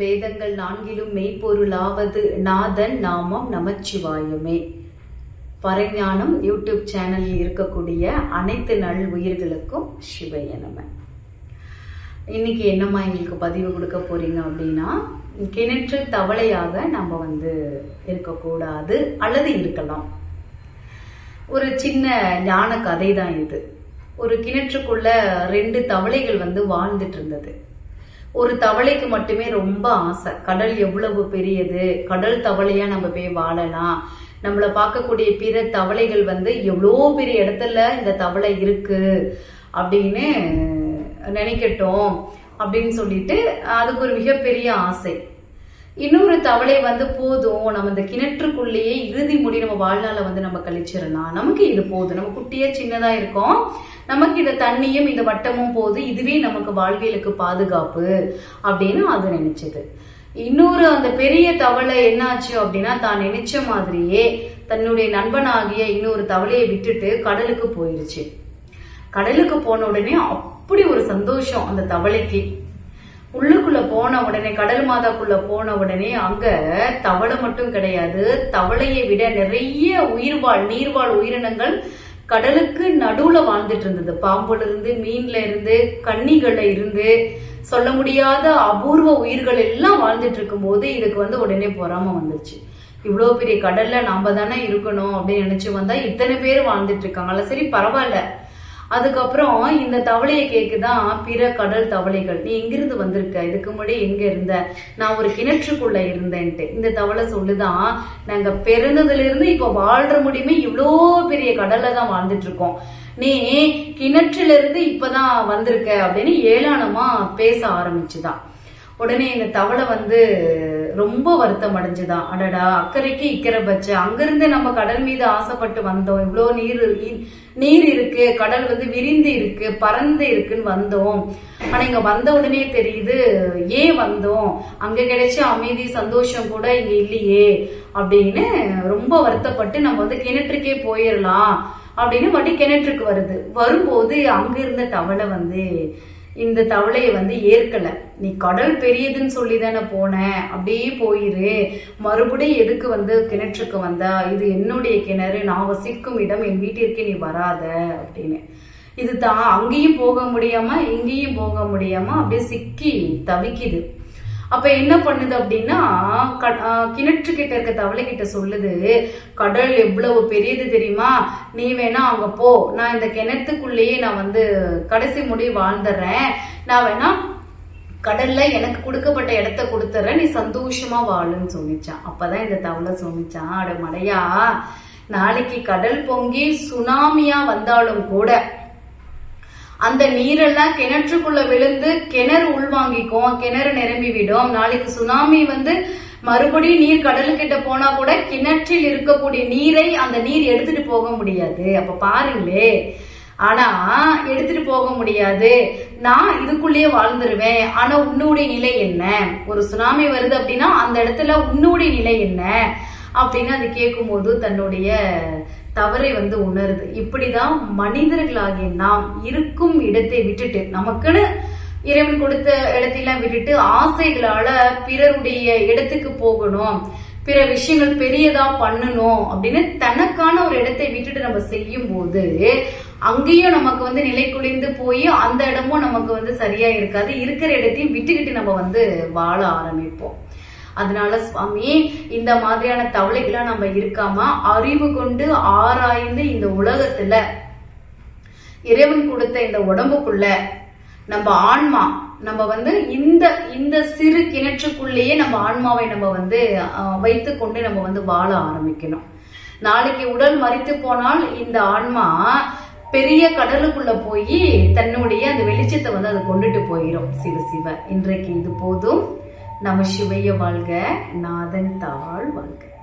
வேதங்கள் நான்கிலும் மெய்ப்பொருளாவது நாதன் நாமம் நமச்சிவாயமே. பரஞானம் யூடியூப் சேனலில் இருக்கக்கூடிய அனைத்து நல் உயிர்களுக்கும் சிவைய நம இன்னைக்கு என்னம்மா எங்களுக்கு பதிவு கொடுக்க போறீங்க அப்படின்னா கிணற்று தவளையாக நம்ம வந்து இருக்கக்கூடாது அல்லது இருக்கலாம். ஒரு சின்ன ஞான கதை தான் இது. ஒரு கிணற்றுக்குள்ள ரெண்டு தவளைகள் வந்து வாழ்ந்துட்டு இருந்தது. ஒரு தவளைக்கு மட்டுமே ரொம்ப ஆசை. கடல் எவ்வளவு பெரியது? கடல் தவளையா நம்ம போய் வாழலாம். நம்மளை பார்க்கக்கூடிய பிற தவளைகள் வந்து எவ்வளோ பெரிய இடத்துல இந்த தவளை இருக்கு அப்படின்னு நினைக்கட்டும் அப்படின்னு சொல்லிட்டு அதுக்கு ஒரு மிகப்பெரிய ஆசை. இன்னொரு தவளை வந்து போதும். நம்ம இந்த கிணற்றுக்குள்ளேயே இறுதி முடி நம்ம வாழ்நாளை வந்து நம்ம கழிச்சிடலாம். நமக்கு இது போதும். நம்ம குட்டியே சின்னதா இருக்கோம். நமக்கு இந்த தண்ணியும் இந்த வட்டமும் போது இதுவே நமக்கு வாழ்வியலுக்கு பாதுகாப்பு அப்படின்னு அது நினைச்சது. இன்னொரு அந்த பெரிய தவளை என்னாச்சு அப்படின்னா தான் நினைச்ச மாதிரியே தன்னுடைய நண்பனாகிய இன்னொரு தவளையை விட்டுட்டு கடலுக்கு போயிருச்சு. கடலுக்கு போன உடனே அப்படி ஒரு சந்தோஷம் அந்த தவளைக்கு. உள்ளுக்குள்ள போன உடனே கடல் மாதாக்குள்ள போன உடனே அங்க தவளை மட்டும் கிடையாது. தவளையை விட நிறைய உயிர்வாழ் நீர்வாழ் உயிரினங்கள் கடலுக்கு நடுவுல வாழ்ந்துட்டு இருந்தது. பாம்புல இருந்து மீன்ல இருந்து கன்னிகள்ல இருந்து சொல்ல முடியாத அபூர்வ உயிர்கள் எல்லாம் வாழ்ந்துட்டு இருக்கும்போது இதுக்கு வந்து உடனே பொறாம வந்துச்சு இவ்வளோ பெரிய கடல்ல நம்ம தானே இருக்கணும் அப்படின்னு நினைச்சு வந்தா இத்தனை பேர் வாழ்ந்துட்டு இருக்காங்களா சரி பரவாயில்ல. அதுக்கப்புறம் இந்த தவளையை கேக்குதான் பிற கடல் தவளைகள். நீ எங்கிருந்து வந்திருக்க? இதுக்கு முன்னாடி எங்க இருந்த? நான் ஒரு கிணற்றுக்குள்ள இருந்தேன்ட்டு. இந்த தவளை சொல்லுதான் நாங்க பிறந்ததுல இருந்து இப்ப வாழ்ற முடியுமே இவ்வளோ பெரிய கடல்ல தான் வாழ்ந்துட்டு இருக்கோம் நீ கிணற்றுல இருந்து இப்பதான் வந்திருக்க அப்படின்னு ஏளனமா பேச ஆரம்பிச்சுதான் உடனே இந்த தவளை வந்து ரொம்ப வருத்தம் அடைஞ்சுதான் அடடா அக்கறைக்கு இக்கரை பச்ச. அங்கிருந்து நம்ம கடல் மீது ஆசைப்பட்டு வந்தோம். இவ்வளோ நீர் நீர் இருக்கு. கடல் வந்து விரிந்து இருக்கு பறந்து இருக்குன்னு வந்தோம். ஆனா இங்க வந்த உடனே தெரியுது ஏன் வந்தோம்? அங்க கிடைச்ச அமைதி சந்தோஷம் கூட இங்க இல்லையே. அப்படின்னு ரொம்ப வருத்தப்பட்டு நம்ம வந்து கிணற்றுக்கே போயிடலாம் அப்படின்னு மட்டும் கிணற்றுக்கு வருது. வரும்போது அங்க இருந்த தவளை வந்து இந்த தவளையை வந்து ஏற்கல. நீ கடல் பெரியதுன்னு சொல்லி தானே போன. அப்படியே போயிரு. மறுபடியும் எதுக்கு வந்து கிணற்றுக்கு வந்தா? இது என்னுடைய கிணறு. நான் வசிக்கும் இடம். என் வீட்டிற்கு நீ வராத. அப்படின்னு. இது தான். அங்கேயும் போக முடியாம இங்கேயும் போக முடியாம அப்படியே சிக்கி தவிக்குது. அப்ப என்ன பண்ணுது அப்படின்னா க- கிணற்று கிட்ட இருக்க தவளை கிட்ட சொல்லுது கடல் எவ்வளவு பெரியது தெரியுமா? நீ வேணா அங்க போ. நான் இந்த கிணத்துக்குள்ளேயே நான் வந்து கடைசி முடி வாழ்ந்துடுறேன் நான் வேணா கடல்ல எனக்கு கொடுக்கப்பட்ட இடத்த கொடுத்துறேன். நீ சந்தோஷமா வாழுன்னு சொல்லிச்சான் அப்பதான் இந்த தவளை சொல்லிச்சான் அட மடையா நாளைக்கு கடல் பொங்கி சுனாமியா வந்தாலும் கூட அந்த நீரெல்லாம் கிணற்றுக்குள்ள விழுந்து கிணறு உள்வாங்கிக்கும். கிணறு நிரம்பி விடும். நாளைக்கு சுனாமி வந்து மறுபடியும் நீர் கடலுக்கிட்ட போனா கூட கிணற்றில் இருக்கக்கூடிய நீரை அந்த நீர் எடுத்துட்டு போக முடியாது. அப்ப பாருங்களே. ஆனா எடுத்துட்டு போக முடியாது. நான் இதுக்குள்ளேயே வாழ்ந்துருவேன். ஆனா உன்னுடைய நிலை என்ன? ஒரு சுனாமி வருது அப்படின்னா அந்த இடத்துல உன்னுடைய நிலை என்ன? அப்படின்னு அது கேட்கும்போது தன்னுடைய தவறை வந்து உணருது. இப்படிதான் மனிதர்களாகிய நாம் இருக்கும் இடத்தை விட்டுட்டு நமக்குன்னு இறைவன் கொடுத்த இடத்தையெல்லாம் விட்டுட்டு ஆசைகளால பிறருடைய இடத்துக்கு போகணும் பிற விஷயங்கள் பெரியதா பண்ணணும் அப்படின்னு தனக்கான ஒரு இடத்தை விட்டுட்டு நம்ம செய்யும் போது அங்கேயும் நமக்கு வந்து நிலை குளிர்ந்து போய் அந்த இடமும் நமக்கு வந்து சரியா இருக்காது. இருக்கிற இடத்தையும் விட்டுக்கிட்டு நம்ம வந்து வாழ ஆரம்பிப்போம். அதனால சுவாமி இந்த மாதிரியான தவளைகளா நம்ம இருக்காம அறிவு கொண்டு ஆராய்ந்து இந்த உலகத்துல இறைவன் கொடுத்த இந்த உடம்புக்குள்ள நம்ம ஆன்மா நம்ம வந்து இந்த இந்த சிறு கிணற்றுக்குள்ளேயே நம்ம ஆன்மாவை நம்ம வந்து வைத்து கொண்டு நம்ம வந்து வாழ ஆரம்பிக்கணும். நாளைக்கு உடல் மறித்து போனால் இந்த ஆன்மா பெரிய கடலுக்குள்ள போய் தன்னுடைய அந்த வெளிச்சத்தை வந்து அது கொண்டுட்டு போயிடும் சிவ சிவ இன்றைக்கு இது போதும். நம சிவைய வாழ்க நாதன் தாழ் வாழ்க.